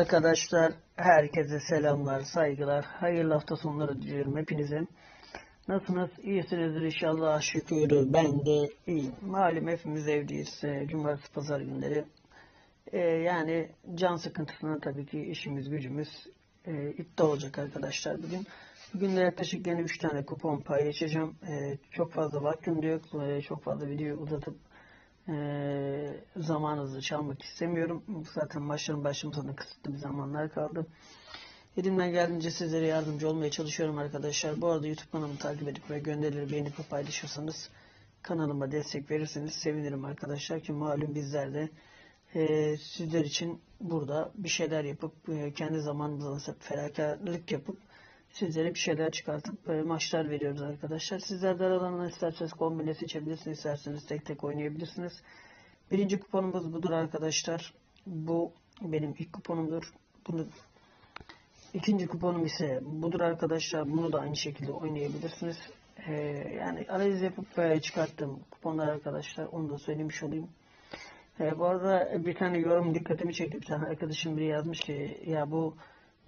Arkadaşlar herkese selamlar, saygılar, hayırlı hafta sonları diliyorum hepinize. Nasılsınız? İyisinizdir inşallah şükür. Ben de iyiyim. Malum hepimiz evdeyiz. e, Cumartesi pazar günleri. E, yani can sıkıntısına tabii ki işimiz gücümüz e, iptal olacak arkadaşlar bugün. Bugün de yaklaşık yine 3 tane kupon paylaşacağım. E, çok fazla vaktim de yok. E, çok fazla videoyu uzatıp e, zamanınızı çalmak istemiyorum. Zaten maçların başlamasına kısıtlı bir zamanlar kaldı. Elimden geldiğince sizlere yardımcı olmaya çalışıyorum arkadaşlar. Bu arada YouTube kanalımı takip edip ve gönderileri beğenip ve paylaşırsanız kanalıma destek verirseniz sevinirim arkadaşlar ki malum bizler de e, sizler için burada bir şeyler yapıp e, kendi zamanımızda ferakarlık yapıp sizlere bir şeyler çıkartıp e, maçlar veriyoruz arkadaşlar. Sizler de aralarından isterseniz kombine seçebilirsiniz, isterseniz tek tek oynayabilirsiniz. Birinci kuponumuz budur arkadaşlar. Bu benim ilk kuponumdur. Bunu İkinci kuponum ise budur arkadaşlar. Bunu da aynı şekilde oynayabilirsiniz. Ee, yani analiz yapıp e, çıkarttığım kuponlar arkadaşlar. Onu da söylemiş olayım. Ee, bu arada bir tane yorum dikkatimi çekti. Bir tane arkadaşım biri yazmış ki ya bu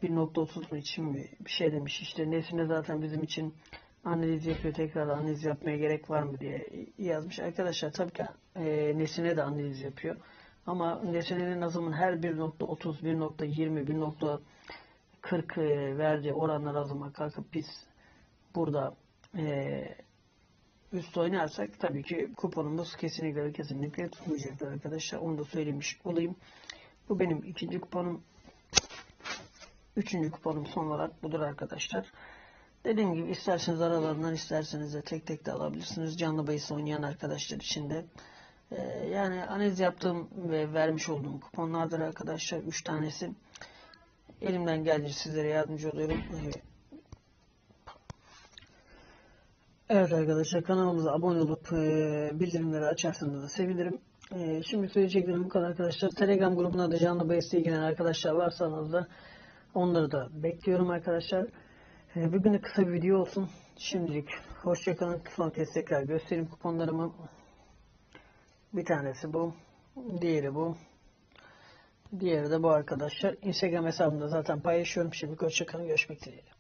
1.30 için mi bir şey demiş. İşte Nesine zaten bizim için analiz yapıyor. Tekrar analiz yapmaya gerek var mı diye yazmış. Arkadaşlar tabii ki e, Nesine de analiz yapıyor. Ama Nesine'nin azımın her 1.30, 1.20, 1. 40 e, verdiği oranlar azıma kalkıp biz burada e, üst oynarsak tabii ki kuponumuz kesinlikle kesinlikle tutmayacaktır arkadaşlar. Onu da söylemiş olayım. Bu benim ikinci kuponum. Üçüncü kuponum son olarak budur arkadaşlar. Dediğim gibi isterseniz aralarından isterseniz de tek tek de alabilirsiniz. Canlı bahis oynayan arkadaşlar için de. E, yani analiz yaptığım ve vermiş olduğum kuponlardır arkadaşlar. Üç tanesi. Elimden geldiğince sizlere yardımcı oluyorum. Evet arkadaşlar kanalımıza abone olup e, bildirimleri açarsanız da sevinirim. E, şimdi söyleyeceklerim bu kadar arkadaşlar. Telegram grubuna da canlı bahisle ilgilenen arkadaşlar varsanız da onları da bekliyorum arkadaşlar. E, bugün de kısa bir video olsun. Şimdilik hoşçakalın. Son kez tekrar göstereyim kuponlarımı. Bir tanesi bu. Diğeri bu. Diğeri de bu arkadaşlar. Instagram hesabımda zaten paylaşıyorum. Şimdi hoşçakalın. Görüşmek dileğiyle.